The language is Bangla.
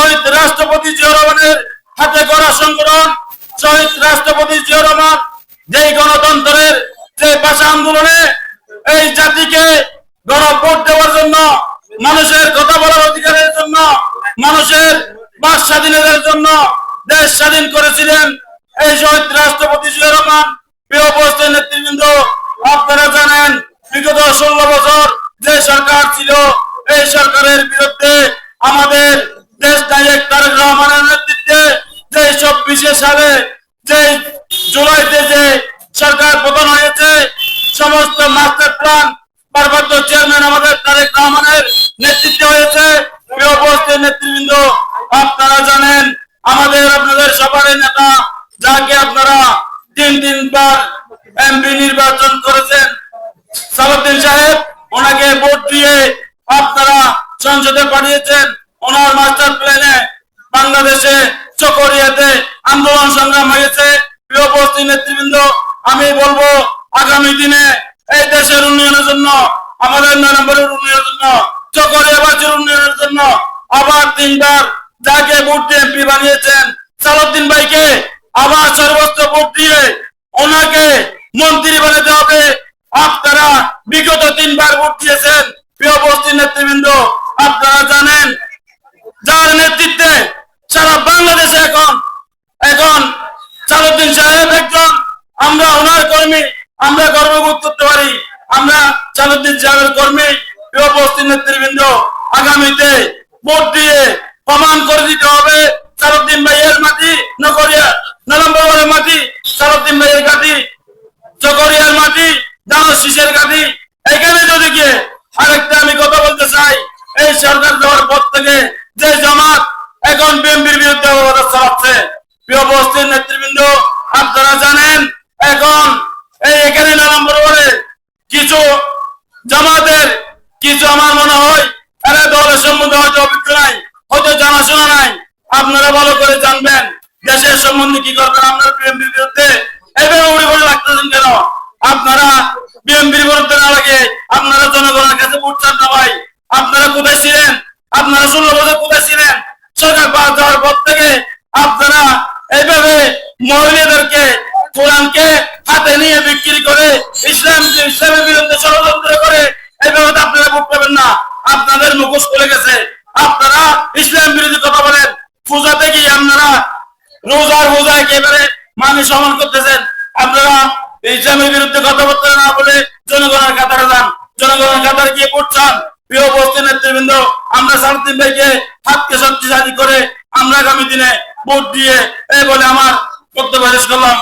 শহীদ রাষ্ট্রপতি জিয়া রহমানের হাতে করা সংগঠন, শহীদ রাষ্ট্রপতি জিয়া রহমান যেই গণতন্ত্রের যে ভাষা আন্দোলনে এই জাতিকে গণভোট দেওয়ার জন্য, মানুষের কথা বলার অধিকারের জন্য, মানুষের বাক স্বাধীনতার জন্য দেশ স্বাধীন করেছিলেন এই শহীদ রাষ্ট্রপতি জিয়া প্রিয় উপস্থিত নেতৃবৃন্দ, আপনারা জানেন, বিগত ষোলো বছর যে সরকার ছিল জুলাইতে যে সরকার পতন হয়েছে, সমস্ত মাস্টার প্ল্যান পার্বত্য চেয়ারম্যান আমাদের তারেক রহমানের নেতৃত্বে হয়েছে। নেতৃবৃন্দ, আপনারা জানেন, আমাদের, আপনাদের সবার নেতা, যাকে আপনারা তিন তিনবার এমপি নির্বাচন করেছেন। সালাউদ্দিন সাহেব, ওনাকে ভোট দিয়ে আপনারা সংসদে পাঠিয়েছেন ওনার মাস্টার প্ল্যানে বাংলাদেশে চকরিয়াতে আন্দোলন সংগ্রাম হয়েছে। প্রিয় উপস্থিত নেতৃবৃন্দ, আমি বলব, আগামী দিনে এই দেশের উন্নয়নের জন্য, আমাদের নম্বরের উন্নয়নের জন্য, চকরে চকরিয়াবাসীর উন্নয়নের জন্য আবার তিনবার যাকে ভোট দিয়ে এমপি বানিয়েছেন সালাউদ্দিন ভাইকে আবার সর্বোচ্চ ভোট দিয়ে ওনাকে মন্ত্রী বানাতে হবে। আপনারা বিগত তিনবার ভোট দিয়েছেন। প্রিয় উপস্থিত নেতৃবৃন্দ আপনারা জানেন যার নেতৃত্বে সারা বাংলাদেশে এখন এখন সালুদ্দিন সাহেব একজন আমরা কর্মী, আমরা গর্ববোধ করতে পারি। আমরা সালুদ্দিন সাহেবের কর্মী উপস্থিত নেতৃবৃন্দ, আগামীতে ভোট দিয়ে প্রমাণ করে দিতে হবে সালুদ্দিন ভাইয়ের মাটি, নগরিয়া নলম্বরের মাটি সালুদ্দিন ভাইয়ের ঘাটি চকরিয়ার মাটি, দানো শীষের কাঠি এখানে যদি গিয়ে আরেকটা আমি কথা বলতে চাই, এই সরকার দেওয়ার পর থেকে যে জামাত এখন বিএনপির বিরুদ্ধে অবরোধ চালাচ্ছে। প্রিয় উপস্থিত নেতৃবৃন্দ, আপনারা জানেন, এখন এই, এখানে নম্বর করে কিছু জামাতের কিছু আমার মনে হয় এরা দলের সম্বন্ধে হয়তো অভিজ্ঞ নাই, হয়তো জানাশোনা নাই, আপনারা ভালো করে জানবেন, দেশের সম্বন্ধে কি করবেন আপনার বিএনপির বিরুদ্ধে? এভাবে উড়ে পড়ে লাগতেছেন কেন? আপনারা বিএনপির বিরুদ্ধে না লাগে, আপনারা জনগণের কাছে ভোট না ভাই। আপনারা কোথায় ছিলেন? আপনারা ষোলো বছর কোথায় ছিলেন? সরকার বাদ দেওয়ার পর থেকে আপনারা এইভাবে মহিলাদেরকে কোরআনকে হাতে নিয়ে বিক্রি করে ইসলাম ইসলামের বিরুদ্ধে কথা না বলে জনগণের কাতারে জনগণের নেতৃবৃন্দ, আমরা সারদিন ভাইকে হাতকে শক্তিশালী করে আমরা আগামী দিনে ভোট দিয়ে এই বলে আমার বক্তব্য শেষ করলাম।